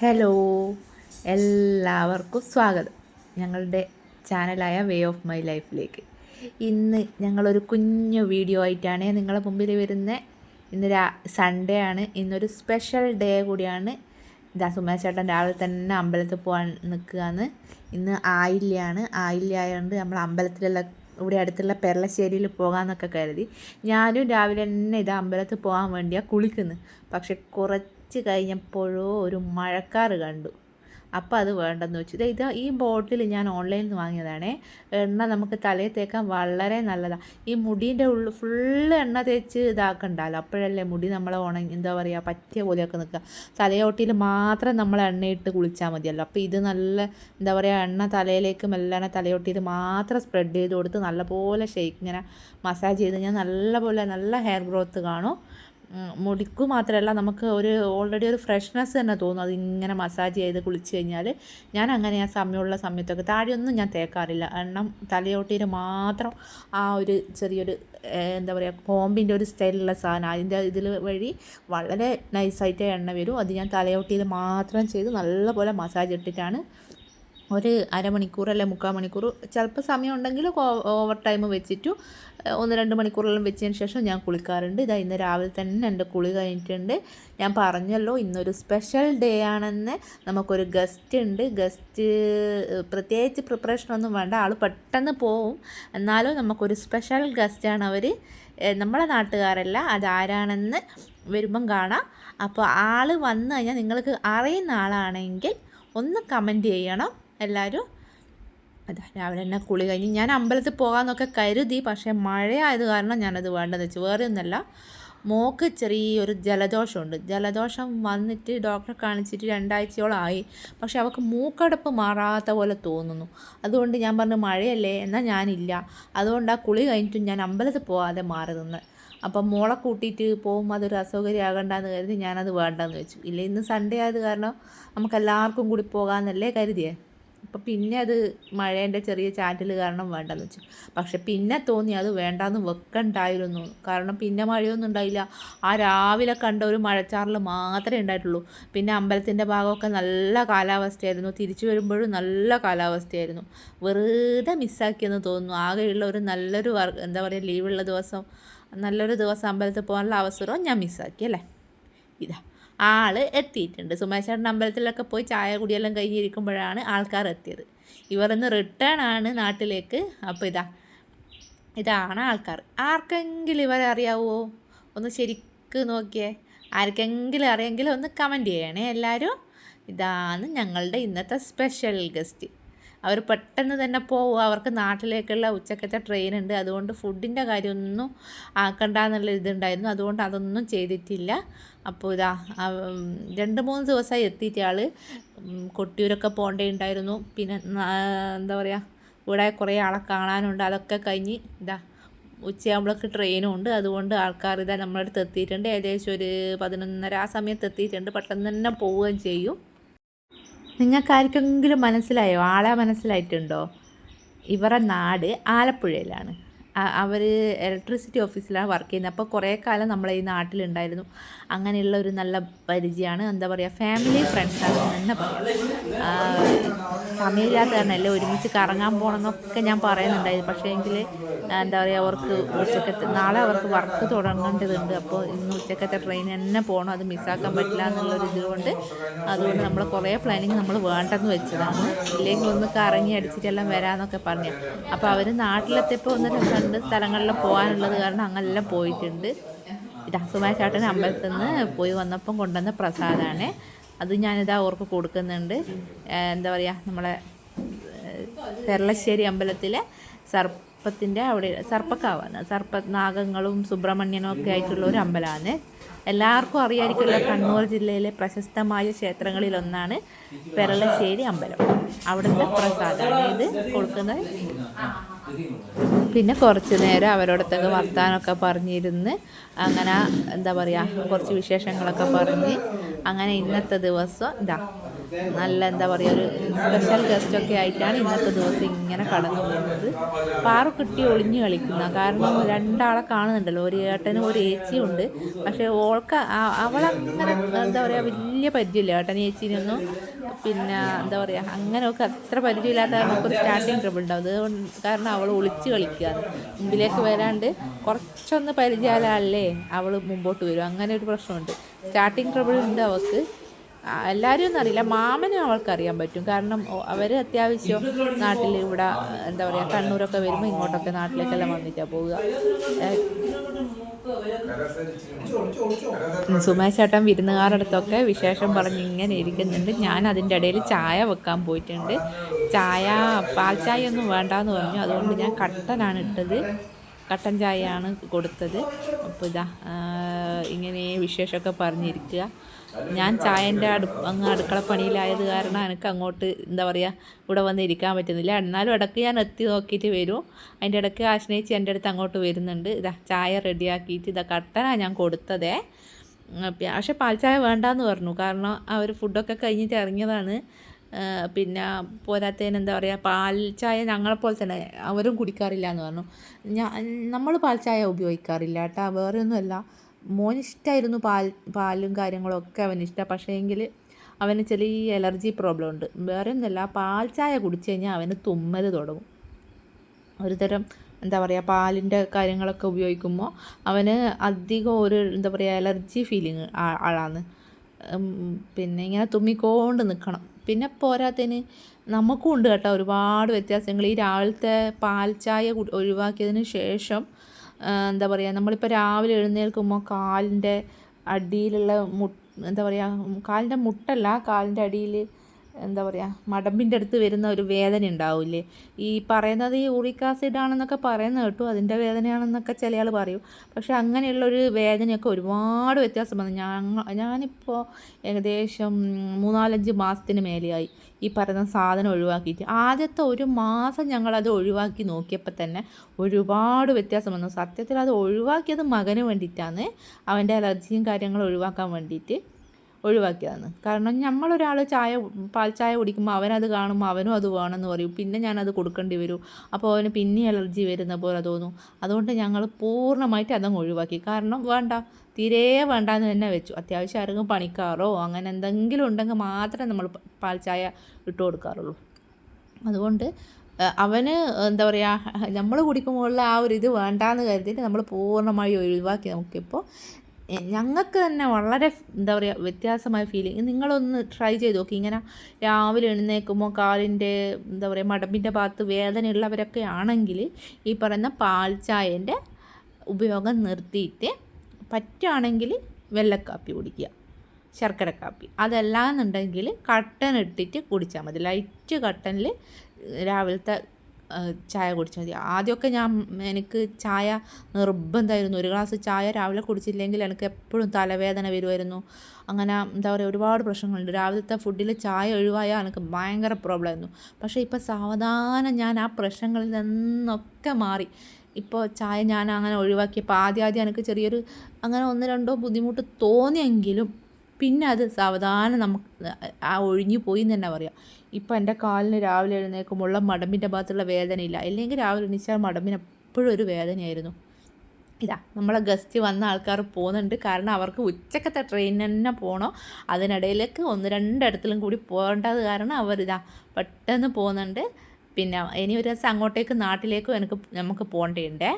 Hello എല്ലാവർക്കും സ്വാഗതം. ഞങ്ങളുടെ ചാനലായ വേ ഓഫ് മൈ ലൈഫിലേക്ക് ഇന്ന് ഞങ്ങളൊരു കുഞ്ഞു വീഡിയോ ആയിട്ടാണ് നിങ്ങളെ മുമ്പിൽ വരുന്നത് ഇന്ന് രാ സൺഡേ ആണ്. ഇന്നൊരു സ്പെഷ്യൽ ഡേ കൂടിയാണ്. ഇതാ സുമേശേട്ടൻ രാവിലെ തന്നെ അമ്പലത്തിൽ പോകാൻ നിൽക്കുകയാണ്. ഇന്ന് ആയില്യാണ്. ആയില്യ ആയതുകൊണ്ട് നമ്മൾ അമ്പലത്തിലുള്ള ഇവിടെ അടുത്തുള്ള പെരളശ്ശേരിയിൽ പോകാമെന്നൊക്കെ കരുതി. ഞാനും രാവിലെ തന്നെ ഇത് അമ്പലത്തിൽ പോകാൻ വേണ്ടിയാണ് കുളിക്കുന്നത് പക്ഷെ കുറച്ച് കഴിഞ്ഞപ്പോഴോ ഒരു മഴക്കാറ് കണ്ടു. അപ്പോൾ അത് വേണ്ടെന്ന് വെച്ചു. ഇത് ഈ ബോട്ടിൽ ഞാൻ ഓൺലൈനിൽ നിന്ന് വാങ്ങിയതാണേ. എണ്ണ നമുക്ക് തലയിൽ തേക്കാൻ വളരെ നല്ലതാണ് ഈ മുടീന്റെ ഉള്ളിൽ ഫുള്ള് എണ്ണ തേച്ച് ഇതാക്കണ്ടല്ലോ. അപ്പോഴല്ലേ മുടി നമ്മളെ ഉണങ്ങി എന്താ പറയുക പറ്റിയ പോലെയൊക്കെ നിൽക്കുക. തലയോട്ടിയിൽ മാത്രം നമ്മൾ എണ്ണയിട്ട് കുളിച്ചാൽ മതിയല്ലോ. അപ്പോൾ ഇത് നല്ല എന്താ പറയുക എണ്ണ തലയിലേക്ക് മെല്ലാണ് തലയോട്ടിയിൽ മാത്രം സ്പ്രെഡ് ചെയ്ത് കൊടുത്ത് നല്ലപോലെ ഷെയ്ക്ക് ഇങ്ങനെ മസാജ് ചെയ്ത് കഴിഞ്ഞാൽ നല്ലപോലെ നല്ല ഹെയർ ഗ്രോത്ത് കാണും. മുടിക്ക് മാത്രമല്ല നമുക്ക് ഒരു ഓൾറെഡി ഒരു ഫ്രഷ്നെസ് തന്നെ തോന്നും. ഇങ്ങനെ മസാജ് ചെയ്ത് കുളിച്ച് കഴിഞ്ഞാൽ ഞാൻ അങ്ങനെ ആ സമയമുള്ള സമയത്തൊക്കെ താഴെയൊന്നും ഞാൻ തേക്കാറില്ല. എണ്ണം തലയോട്ടിയിൽ മാത്രം ആ ഒരു ചെറിയൊരു എന്താ പറയുക കോമ്പിന്റെ ഒരു സ്റ്റൈലുള്ള സാധനം. അതിന്റെ ഇതിൽ വഴി വളരെ നൈസായിട്ട് എണ്ണ വരും. അത് ഞാൻ തലയോട്ടിയിൽ മാത്രം ചെയ്ത് നല്ലപോലെ മസാജ് ഇട്ടിട്ടാണ് ഒരു അരമണിക്കൂർ അല്ലെ മുക്കാൽ മണിക്കൂർ. ചിലപ്പോൾ സമയം ഉണ്ടെങ്കിൽ ഓവർ ടൈം വെച്ചിട്ടു ഒന്ന് രണ്ട് മണിക്കൂറെല്ലാം വെച്ചതിന് ശേഷം ഞാൻ കുളിക്കാറുണ്ട്. ഇതാ ഇന്ന് രാവിലെ തന്നെ എന്റെ കുളി കഴിഞ്ഞിട്ടുണ്ട്. ഞാൻ പറഞ്ഞല്ലോ ഇന്നൊരു സ്പെഷ്യൽ ഡേ ആണെന്ന് നമുക്കൊരു ഗസ്റ്റ് ഉണ്ട്. ഗസ്റ്റ് പ്രത്യേകിച്ച് പ്രിപ്പറേഷനൊന്നും വേണ്ട. ആൾ പെട്ടെന്ന് പോവും. എന്നാലും നമുക്കൊരു സ്പെഷ്യൽ ഗസ്റ്റാണ് അവർ നമ്മളെ നാട്ടുകാരല്ല അതാരാണെന്ന് വരുമ്പം കാണാം. അപ്പോൾ ആൾ വന്നു കഴിഞ്ഞാൽ നിങ്ങൾക്ക് അറിയുന്ന ആളാണെങ്കിൽ ഒന്ന് കമന്റ് ചെയ്യണം. എല്ലാവരും അതെ രാവിലെ തന്നെ കുളി കഴിഞ്ഞ് ഞാൻ അമ്പലത്തിൽ പോകാമെന്നൊക്കെ കരുതി പക്ഷേ മഴയായത് കാരണം ഞാനത് വേണ്ടെന്ന് വെച്ചു. വേറെ ഒന്നല്ല മോക്ക് ചെറിയൊരു ജലദോഷമുണ്ട്. ജലദോഷം വന്നിട്ട് ഡോക്ടറെ കാണിച്ചിട്ട് രണ്ടാഴ്ചയോളം ആയി. പക്ഷേ അവൾക്ക് മൂക്കടപ്പ് മാറാത്ത പോലെ തോന്നുന്നു. അതുകൊണ്ട് ഞാൻ പറഞ്ഞു മഴയല്ലേ എന്നാൽ ഞാനില്ല. അതുകൊണ്ട് ആ കുളി കഴിഞ്ഞിട്ടും ഞാൻ അമ്പലത്തിൽ പോകാതെ മാറി നിന്ന് അപ്പം മോളെ കൂട്ടിയിട്ട് പോകുമ്പോൾ അതൊരു അസൗകര്യമാകണ്ടെന്ന് കരുതി ഞാനത് വേണ്ടെന്ന് വെച്ചു. ഇല്ല ഇന്ന് സൺഡേ ആയത് കാരണം നമുക്ക് എല്ലാവർക്കും കൂടി പോകാമെന്നല്ലേ കരുതിയേ? അപ്പം പിന്നെ അത് മഴേന്റെ ചെറിയ ചാറ്റൽ കാരണം വേണ്ടെന്ന് വെച്ചു. പക്ഷെ പിന്നെ തോന്നി അത് വേണ്ടാന്ന് വെക്കണ്ടായിരുന്നു. കാരണം പിന്നെ മഴയൊന്നും ഉണ്ടായില്ല. ആ രാവിലെ കണ്ട ഒരു മഴച്ചാറിൽ മാത്രമേ ഉണ്ടായിട്ടുള്ളൂ. പിന്നെ അമ്പലത്തിന്റെ ഭാഗമൊക്കെ നല്ല കാലാവസ്ഥയായിരുന്നു. തിരിച്ചു വരുമ്പോഴും നല്ല കാലാവസ്ഥയായിരുന്നു. വെറുതെ മിസ്സാക്കിയെന്ന് തോന്നുന്നു. ആകെയുള്ള ഒരു നല്ലൊരു എന്താ പറയുക ലീവുള്ള ദിവസം നല്ലൊരു ദിവസം അമ്പലത്തിൽ പോകാനുള്ള അവസരവും ഞാൻ മിസ്സാക്കി അല്ലേ? ഇതാ. ആൾ എത്തിയിട്ടുണ്ട്. സുമേശ്വരന്റെ അമ്പലത്തിലൊക്കെ പോയി ചായ കുടിയെല്ലാം കഴിഞ്ഞിരിക്കുമ്പോഴാണ് ആൾക്കാർ എത്തിയത് ഇവർ ഇന്ന് റിട്ടേൺ ആണ് നാട്ടിലേക്ക്. അപ്പോൾ ഇതാ ഇതാണ് ആൾക്കാർ. ആർക്കെങ്കിലും ഇവരെ അറിയാവോ? ഒന്ന് ശരിക്ക് നോക്കിയേ. ആർക്കെങ്കിലും അറിയെങ്കിൽ ഒന്ന് കമന്റ് ചെയ്യണേ എല്ലാവരും ഇതാണ് ഞങ്ങളുടെ ഇന്നത്തെ സ്പെഷ്യൽ ഗസ്റ്റ് അവർ പെട്ടെന്ന് തന്നെ പോവുക. അവർക്ക് നാട്ടിലേക്കുള്ള ഉച്ചക്കത്തെ ട്രെയിൻ ഉണ്ട്. അതുകൊണ്ട് ഫുഡിന്റെ കാര്യമൊന്നും ആക്കണ്ട എന്നുള്ള ഇതുണ്ടായിരുന്നു. അതുകൊണ്ട് അതൊന്നും ചെയ്തിട്ടില്ല. അപ്പോൾ ഇതാ രണ്ട് മൂന്ന് ദിവസമായി എത്തിയിട്ട് ആൾ കൊട്ടിയൂരൊക്കെ പോകേണ്ടതുണ്ടായിരുന്നു പിന്നെ എന്താ പറയുക ഇവിടെ കുറേ ആളെ കാണാനുണ്ട്. അതൊക്കെ കഴിഞ്ഞ് ഇതാ ഉച്ചയാകുമ്പോഴൊക്കെ ട്രെയിനും ഉണ്ട്. അതുകൊണ്ട് ആൾക്കാർ ഇതാ നമ്മളടുത്ത് എത്തിയിട്ടുണ്ട്. ഏകദേശം ഒരു പതിനൊന്നര ആ സമയത്ത് എത്തിയിട്ടുണ്ട്. പെട്ടെന്ന് തന്നെ പോവുകയും ചെയ്യും. നിങ്ങൾക്ക് ആർക്കെങ്കിലും മനസ്സിലായോ? ആളെ മനസ്സിലായിട്ടുണ്ടോ? ഇവരുടെ നാട് ആലപ്പുഴയിലാണ്. അവർ ഇലക്ട്രിസിറ്റി ഓഫീസിലാണ് വർക്ക് ചെയ്യുന്നത് അപ്പോൾ കുറേ കാലം നമ്മളെ ഈ നാട്ടിലുണ്ടായിരുന്നു. അങ്ങനെയുള്ള ഒരു നല്ല പരിചയമാണ് എന്താ പറയുക ഫാമിലി ഫ്രണ്ട്സാണ് തന്നെ പറയാം. സമയമില്ലാത്ത കാരണമല്ലേ ഒരുമിച്ച് കറങ്ങാൻ പോകണമെന്നൊക്കെ ഞാൻ പറയുന്നുണ്ടായിരുന്നു. പക്ഷേ എങ്കിൽ എന്താ പറയുക അവർക്ക് ഉച്ചക്കത്തെ നാളെ അവർക്ക് വർക്ക് തുടങ്ങേണ്ടതുണ്ട്. അപ്പോൾ ഇന്ന് ഉച്ചക്കത്തെ ട്രെയിൻ തന്നെ പോകണം അത് മിസ്സാക്കാൻ പറ്റില്ല എന്നുള്ളൊരു ഇതുകൊണ്ട് അതുകൊണ്ട് നമ്മൾ കുറേ പ്ലാനിങ് നമ്മൾ വേണ്ടെന്ന് വെച്ചതാണ്. ഇല്ലെങ്കിൽ ഒന്ന് കറങ്ങി അടിച്ചിട്ടെല്ലാം വരാമെന്നൊക്കെ പറഞ്ഞു. അപ്പോൾ അവർ നാട്ടിലെത്തിയപ്പോൾ ഒന്ന് രണ്ട് സ്ഥലങ്ങളിൽ പോകാനുള്ളത് കാരണം അങ്ങനെല്ലാം പോയിട്ടുണ്ട്. ഇതാ ചാട്ടൻ അമ്പലത്തിൽ നിന്ന് പോയി വന്നപ്പം കൊണ്ടുവന്ന പ്രസാദമാണ് അത് ഞാനിതാ ഓർക്ക് കൊടുക്കുന്നുണ്ട്. എന്താ പറയുക നമ്മളെ പെരളശ്ശേരി അമ്പലത്തിലെ സർപ്പത്തിന്റെ അവിടെ സർപ്പക്കാവാണ്. സർപ്പ നാഗങ്ങളും സുബ്രഹ്മണ്യനും ഒക്കെ ആയിട്ടുള്ള ഒരു അമ്പലമാണ്. എല്ലാവർക്കും അറിയാമായിരിക്കുമല്ലോ കണ്ണൂർ ജില്ലയിലെ പ്രശസ്തമായ ക്ഷേത്രങ്ങളിലൊന്നാണ് പെരളശ്ശേരി അമ്പലം. അവിടുത്തെ പ്രസാദമാണ് ഇത് കൊടുക്കുന്നത്. പിന്നെ കുറച്ച് നേരം അവരോടത്തൊക്കെ വർത്താനമൊക്കെ പറഞ്ഞിരുന്ന് അങ്ങനെ എന്താ പറയുക കുറച്ച് വിശേഷങ്ങളൊക്കെ പറഞ്ഞ് അങ്ങനെ ഇന്നത്തെ ദിവസം ഇതാ നല്ല എന്താ പറയുക ഒരു സ്പെഷ്യൽ ഗസ്റ്റൊക്കെ ആയിട്ടാണ് ഇന്നത്തെ ദിവസം ഇങ്ങനെ കടന്നു പോകുന്നത്. പാറു കിട്ടി ഒളിഞ്ഞു കളിക്കുന്ന കാരണം രണ്ടാളെ കാണുന്നുണ്ടല്ലോ ഒരു ഏട്ടനും ഒരു ഏച്ചിയും ഉണ്ട്. പക്ഷേ ഓൾക്ക് അവളങ്ങനെ എന്താ പറയുക വലിയ പരിചയമില്ല. ഏട്ടനും ഏച്ചിനൊന്നും പിന്നെ എന്താ പറയുക അങ്ങനെ ഒക്കെ അത്ര പരിചയമില്ലാത്ത ഒരു സ്റ്റാർട്ടിങ് ട്രബിൾ ഉണ്ടാവും. അത് കാരണം അവൾ ഒളിച്ച് കളിക്കുകയാണ് മുമ്പിലേക്ക് വരാണ്ട് കുറച്ചൊന്ന് പരിചയമാലല്ലേ അവൾ മുമ്പോട്ട് വരും. അങ്ങനെ ഒരു പ്രശ്നമുണ്ട്. സ്റ്റാർട്ടിങ് ട്രബിൾ ഉണ്ട് അവൾക്ക്. എല്ലാവരും എന്നറിയില്ല. മാമനും അവൾക്ക് അറിയാൻ പറ്റും. കാരണം അവർ അത്യാവശ്യം നാട്ടിൽ ഇവിടെ എന്താ പറയുക കണ്ണൂരൊക്കെ വരുമ്പോൾ ഇങ്ങോട്ടൊക്കെ നാട്ടിലേക്കെല്ലാം വന്നിട്ടാണ് പോവുക. സുമേഷ് ചേട്ടൻ വിരുന്നുകാരടുത്തൊക്കെ വിശേഷം പറഞ്ഞ് ഇങ്ങനെ ഇരിക്കുന്നുണ്ട്. ഞാൻ അതിന്റെ ഇടയിൽ ചായ വെക്കാൻ പോയിട്ടുണ്ട്. ചായ പാൽ ചായ ഒന്നും വേണ്ടാന്ന് പറഞ്ഞു. അതുകൊണ്ട് ഞാൻ കട്ടനാണ് ഇട്ടത്. കട്ടൻ ചായയാണ് കൊടുത്തത്. അപ്പോൾ ഇതാ ഇങ്ങനെ വിശേഷമൊക്കെ പറഞ്ഞിരിക്കുക. ഞാൻ ചായന്റെ അടു അങ്ങ് അടുക്കളപ്പണിയിലായത് കാരണം എനിക്ക് അങ്ങോട്ട് എന്താ പറയുക ഇവിടെ വന്ന് ഇരിക്കാൻ പറ്റുന്നില്ല. എന്നാലും ഇടയ്ക്ക് ഞാൻ എത്തി നോക്കിയിട്ട് വരും. അതിന്റെ ഇടയ്ക്ക് ആശ്നയിച്ച് എന്റെ അടുത്ത് അങ്ങോട്ട് വരുന്നുണ്ട്. ഇതാ ചായ റെഡിയാക്കിയിട്ട് ഇതാ കട്ടനാണ് ഞാൻ കൊടുത്തതേ. പക്ഷേ പി- പക്ഷെ പാൽ ചായ വേണ്ടാന്ന് പറഞ്ഞു. കാരണം അവർ ഫുഡൊക്കെ കഴിഞ്ഞിട്ട് ഇറങ്ങിയതാണ്. പിന്നെ പോരാത്തതിന് എന്താ പറയുക പാൽ ചായ ഞങ്ങളെപ്പോലെ തന്നെ അവരും കുടിക്കാറില്ല എന്ന് പറഞ്ഞു. ഞാൻ നമ്മൾ പാൽ ചായ ഉപയോഗിക്കാറില്ല കേട്ടോ വേറെ ഒന്നുമല്ല മോന് ഇഷ്ടമായിരുന്നു പാൽ പാലും കാര്യങ്ങളും ഒക്കെ അവന് ഇഷ്ടമാണ് പക്ഷേ എങ്കിൽ അവന് ചെറിയ എലർജി പ്രോബ്ലം ഉണ്ട് വേറെ ഒന്നുമല്ല പാൽ ചായ കുടിച്ചു കഴിഞ്ഞാൽ അവന് തുമ്മൽ തുടങ്ങും. ഒരു തരം എന്താ പറയുക പാലിന്റെ കാര്യങ്ങളൊക്കെ ഉപയോഗിക്കുമ്പോൾ അവന് അധികം ഒരു എന്താ പറയുക അലർജി ഫീലിങ് ആളാണ് പിന്നെ ഇങ്ങനെ തുമ്മിക്കൊണ്ട് നിൽക്കണം പിന്നെ പോരാത്തതിന് നമുക്കും ഉണ്ട് കേട്ടോ ഒരുപാട് വ്യത്യാസങ്ങൾ. ഈ രാവിലത്തെ പാൽ ചായ ഒഴിവാക്കിയതിന് ശേഷം എന്താ പറയുക നമ്മളിപ്പോൾ രാവിലെ എഴുന്നേൽക്കുമ്പോൾ കാലിന്റെ അടിയിലുള്ള മു എന്താ പറയുക കാലിന്റെ മുട്ടല്ല കാലിന്റെ അടിയിൽ എന്താ പറയുക മടമ്പിന്റെ അടുത്ത് വരുന്ന ഒരു വേദന ഉണ്ടാവില്ലേ? ഈ പറയുന്നത് ഈ യൂറിക് ആസിഡ് ആണെന്നൊക്കെ പറയുന്നത് കേട്ടു അതിന്റെ വേദനയാണെന്നൊക്കെ ചില ആൾ പറയും. പക്ഷേ അങ്ങനെയുള്ളൊരു വേദനയൊക്കെ ഒരുപാട് വ്യത്യാസം വന്നു. ഞാൻ ഞാനിപ്പോൾ ഏകദേശം മൂന്നാലഞ്ച് മാസത്തിന് മേലെയായി ഈ പറയുന്ന സാധനം ഒഴിവാക്കിയിട്ട്. ആദ്യത്തെ ഒരു മാസം ഞങ്ങളത് ഒഴിവാക്കി നോക്കിയപ്പോൾ തന്നെ ഒരുപാട് വ്യത്യാസം വന്നു. സത്യത്തിൽ അത് ഒഴിവാക്കിയത് മകന് വേണ്ടിയിട്ടാണ്. അവന്റെ അലർജിയും കാര്യങ്ങളും ഒഴിവാക്കാൻ വേണ്ടിയിട്ട്. ഒഴിവാക്കിയതാണ്. കാരണം നമ്മളൊരാൾ ചായ പാൽ ചായ കുടിക്കുമ്പോൾ അവനത് കാണുമ്പോൾ അവനും അത് വേണമെന്ന് പറയും. പിന്നെ ഞാനത് കൊടുക്കേണ്ടി വരും. അപ്പോൾ അവന് പിന്നെ അലർജി വരുന്ന പോലെ തോന്നും. അതുകൊണ്ട് ഞങ്ങൾ പൂർണമായിട്ട് അതങ്ങ് ഒഴിവാക്കി. കാരണം വേണ്ട തീരെ വേണ്ടാന്ന് തന്നെ വെച്ചു. അത്യാവശ്യം ആരെങ്കിലും പണിക്കാറോ അങ്ങനെ എന്തെങ്കിലും ഉണ്ടെങ്കിൽ മാത്രമേ നമ്മൾ പാൽ ചായ ഇട്ട് കൊടുക്കാറുള്ളൂ. അതുകൊണ്ട് അവന് എന്താ പറയുക നമ്മൾ കുടിക്കുമ്പോഴുള്ള ആ ഒരു ഇത് വേണ്ടാന്ന് കരുതിയിട്ട് നമ്മൾ പൂർണമായി ഒഴിവാക്കി. നോക്കിയപ്പോൾ എ- ഞങ്ങൾക്ക് തന്നെ വളരെ എന്താ പറയുക വ്യത്യാസമായ ഫീലിംഗ് നിങ്ങളൊന്ന് ട്രൈ ചെയ്ത് നോക്കി. ഇങ്ങനെ രാവിലെ എഴുന്നേൽക്കുമ്പോൾ കാലിന്റെ എന്താ പറയുക മടമ്പിന്റെ ഭാഗത്ത് വേദനയുള്ളവരൊക്കെ ആണെങ്കിൽ ഈ പറയുന്ന പാൽ ചായന്റെ ഉപയോഗം നിർത്തിയിട്ട് പറ്റുകയാണെങ്കിൽ വെള്ളക്കാപ്പി കുടിക്കുക. ശർക്കര കാപ്പി. അതല്ലാന്നുണ്ടെങ്കിൽ കട്ടൻ ഇട്ടിട്ട് കുടിച്ചാൽ മതി. ലൈറ്റ് കട്ടനിൽ രാവിലത്തെ ചായ കുടിച്ചാൽ മതി. ആദ്യമൊക്കെ ഞാൻ എനിക്ക് ചായ നിർബന്ധമായിരുന്നു. ഒരു ഗ്ലാസ് ചായ രാവിലെ കുടിച്ചില്ലെങ്കിൽ എനിക്ക് എപ്പോഴും തലവേദന വരുമായിരുന്നു. അങ്ങനെ എന്താ പറയുക ഒരുപാട് പ്രശ്നങ്ങളുണ്ട്. രാവിലത്തെ ഫുഡിൽ ചായ ഒഴിവായാൽ എനിക്ക് ഭയങ്കര പ്രോബ്ലം ആയിരുന്നു. പക്ഷേ ഇപ്പോൾ സാവധാനം ഞാൻ ആ പ്രശ്നങ്ങളിൽ നിന്നൊക്കെ മാറി. ഇപ്പോൾ ചായ ഞാൻ അങ്ങനെ ഒഴിവാക്കിയപ്പോൾ ആദ്യം ആദ്യം എനിക്ക് ചെറിയൊരു അങ്ങനെ ഒന്ന് രണ്ടോ ബുദ്ധിമുട്ട് തോന്നിയെങ്കിലും പിന്നെ അത് സാവധാനം നമുക്ക് ആ ഒഴിഞ്ഞു പോയി എന്ന് തന്നെ പറയാം. ഇപ്പം എന്റെ കാലിന് രാവിലെ എഴുന്നേൽക്കുമ്പോൾ മടമ്പിന്റെ ഭാഗത്തുള്ള വേദനയില്ല. അല്ലെങ്കിൽ രാവിലെ എണീച്ചാൽ മടമ്പിന് എപ്പോഴും ഒരു വേദനയായിരുന്നു. ഇതാ നമ്മളെ ഗസ്റ്റ് വന്ന ആൾക്കാർ പോകുന്നുണ്ട്. കാരണം അവർക്ക് ഉച്ചക്കത്തെ ട്രെയിൻ തന്നെ പോകണം. അതിനിടയിലേക്ക് ഒന്ന് രണ്ടിടത്തിലും കൂടി പോകേണ്ടത് കാരണം അവരിതാ പെട്ടെന്ന് പോകുന്നുണ്ട്. പിന്നെ ഇനി ഒരു ദിവസം അങ്ങോട്ടേക്ക് നാട്ടിലേക്കും എനിക്ക് നമുക്ക് പോകേണ്ടതുണ്ടേ